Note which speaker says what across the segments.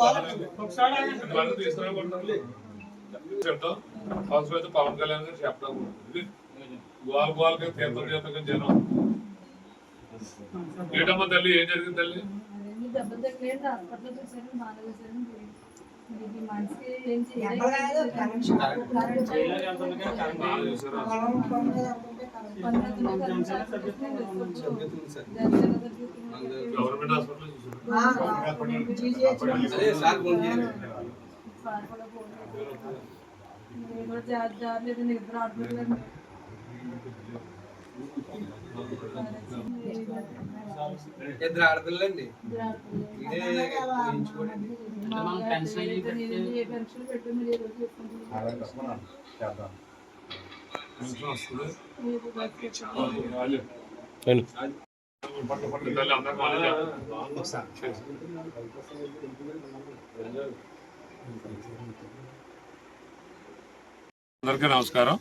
Speaker 1: ఇవన్నీ తీసుకురాబడుతుంది చెప్తాం పవన్ కళ్యాణ్ గారు చెప్తాం గోల్ గోల తీర్థం జనం ఏటమ్మ తల్లి ఏం జరిగింది తల్లి గవర్నమెంట్ హాస్పిటల్
Speaker 2: నిద్ర
Speaker 3: ఇద్దరు ఆడపిల్లండి ఇదే
Speaker 1: అందరికీ నమస్కారం.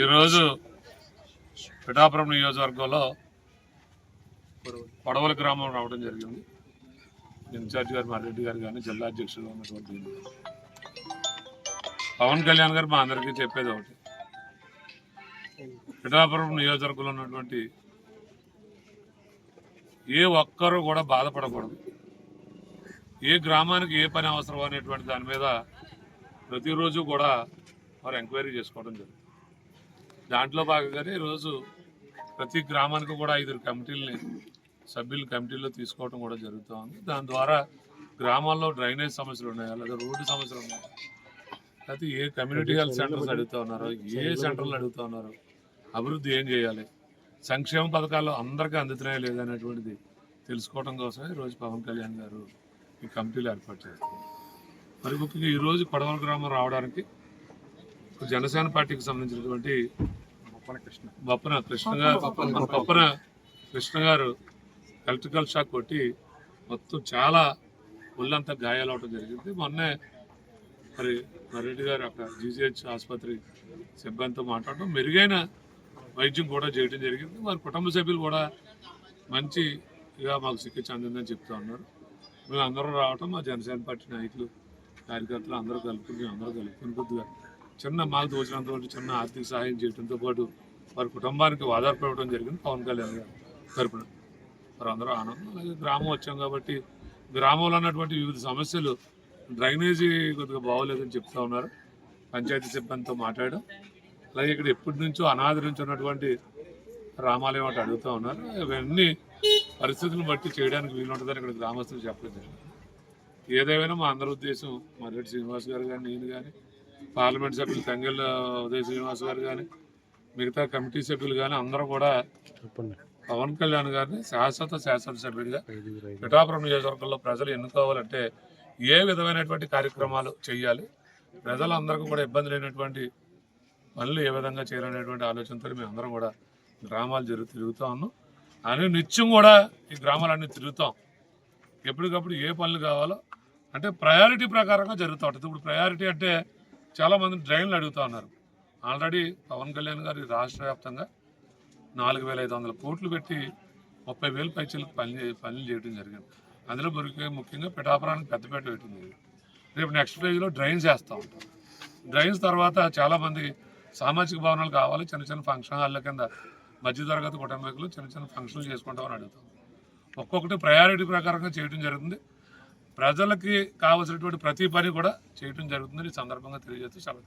Speaker 1: ఈరోజు పిఠాపురం నియోజకవర్గంలో పడవల గ్రామం రావడం జరిగింది. ఇన్ఛార్జ్ గారు మారెడ్డి గారు కానీ జిల్లా అధ్యక్షులు ఉన్నటువంటి పవన్ కళ్యాణ్ గారు మా అందరికీ చెప్పేది ఒకటి. పిఠాపురం నియోజకవర్గంలో ఉన్నటువంటి ఏ ఒక్కరూ కూడా బాధపడకూడదు. ఏ గ్రామానికి ఏ పని అవసరం అనేటువంటి దాని మీద ప్రతిరోజు కూడా వారు ఎంక్వైరీ చేసుకోవడం జరుగుతుంది. దాంట్లో భాగంగానే ఈరోజు ప్రతి గ్రామానికి కూడా ఐదు కమిటీలని సభ్యులు కమిటీల్లో తీసుకోవడం కూడా జరుగుతూ ఉంది. దాని ద్వారా గ్రామాల్లో డ్రైనేజ్ సమస్యలు ఉన్నాయా లేదా రోడ్డు సమస్యలు ఉన్నాయా? లేకపోతే ఏ కమ్యూనిటీ హెల్త్ సెంటర్స్ అడుగుతా ఉన్నారో? ఏ సెంటర్లు అడుగుతా ఉన్నారో? అభివృద్ధి ఏం చేయాలి? సంక్షేమ పథకాలు అందరికీ అందుతున్నాయా లేదనేటువంటిది తెలుసుకోవడం కోసం ఈరోజు పవన్ కళ్యాణ్ గారు ఈ కమిటీలు ఏర్పాటు చేస్తారు మరి ముఖ్యంగా ఈరోజు కొడవల గ్రామం రావడానికి జనసేన పార్టీకి సంబంధించినటువంటి బొప్పన కృష్ణ. గారు బొప్పన కృష్ణ గారు ఎలక్ట్రికల్ షాక్ కొట్టి మొత్తం చాలా ఒళ్ళంతా గాయాలవటం జరిగింది. మొన్నే మరి మర్రెడ్డి గారు అక్కడ జీజీహెచ్ ఆసుపత్రి సిబ్బందితో మాట్లాడడం మెరుగైన వైద్యం కూడా చేయడం జరిగింది. వారి కుటుంబ సభ్యులు కూడా మంచిగా మాకు చికిత్స అందిందని చెప్తా ఉన్నారు. మేము అందరం రావటం మా జనసేన పార్టీ నాయకులు కార్యకర్తలు అందరూ కలుపుకుని అందరూ కలుపుకుని కొద్దిగా చిన్న మాకు తోచినంత వరకు చిన్న ఆర్థిక సహాయం చేయడంతో పాటు వారి కుటుంబానికి ఆధారపడటం జరిగింది. పవన్ కళ్యాణ్ గారు తరపున. వారు అందరూ ఆనందం. అలాగే గ్రామం వచ్చాం కాబట్టి గ్రామంలో ఉన్నటువంటి వివిధ సమస్యలు డ్రైనేజీ కొద్దిగా బాగోలేదని చెప్తా ఉన్నారు. పంచాయతీ సిబ్బందితో మాట్లాడడం అలాగే ఇక్కడ ఎప్పటి నుంచో అనాథ నుంచి ఉన్నటువంటి రామాలయం అంటే అడుగుతూ ఉన్నారు. ఇవన్నీ పరిస్థితులను బట్టి చేయడానికి వీలుంటుందని ఇక్కడ గ్రామస్తులు చెప్పడం జరిగింది. ఏదేమైనా మా అందరి ఉద్దేశం మర్రెడ్డి శ్రీనివాస్ గారు కానీ నేను కానీ పార్లమెంట్ సభ్యులు తంగెళ్ళ ఉదయ శ్రీనివాస్ గారు కానీ మిగతా కమిటీ సభ్యులు కానీ అందరూ కూడా పవన్ కళ్యాణ్ గారిని శాశ్వత శాసనసభ్యుడిగా పిఠాపురం నియోజకవర్గంలో ప్రజలు ఎన్నుకోవాలంటే ఏ విధమైనటువంటి కార్యక్రమాలు చేయాలి ప్రజలందరికీ కూడా ఇబ్బంది లేనటువంటి పనులు ఏ విధంగా చేయాలనేటువంటి ఆలోచనతో మేము అందరం కూడా గ్రామాలు జరుగు తిరుగుతూ ఉన్నాం. అని నిత్యం కూడా ఈ గ్రామాలన్నీ తిరుగుతాం. ఎప్పటికప్పుడు ఏ పనులు కావాలో అంటే ప్రయారిటీ ప్రకారంగా జరుగుతూ ఉంటుంది. ఇప్పుడు ప్రయారిటీ అంటే చాలామంది డ్రైన్లు అడుగుతూ ఉన్నారు. ఆల్రెడీ పవన్ కళ్యాణ్ గారు రాష్ట్ర వ్యాప్తంగా నాలుగు వేల ఐదు వందల కోట్లు పెట్టి ముప్పై వేలు పైచలకు పని పనులు చేయడం జరిగింది. అందులో ముఖ్యంగా ముఖ్యంగా పిఠాపురానికి పెద్దపేట పెట్టింది. రేపు నెక్స్ట్ ఫేజ్లో డ్రైన్స్ వేస్తూ ఉంటాం. డ్రైన్స్ తర్వాత చాలామంది సామాజిక భవనాలు కావాలి చిన్న చిన్న ఫంక్షన్ హాళ్ళ కింద మధ్యతరగతి కుటుంబీకులు చిన్న చిన్న ఫంక్షన్లు చేసుకుంటామని అడుగుతాం. ఒక్కొక్కటి ప్రయారిటీ ప్రకారంగా చేయడం జరుగుతుంది. ప్రజలకి కావలసినటువంటి ప్రతి పని కూడా చేయడం జరుగుతుంది ఈ సందర్భంగా తెలియజేస్తూ సెలవు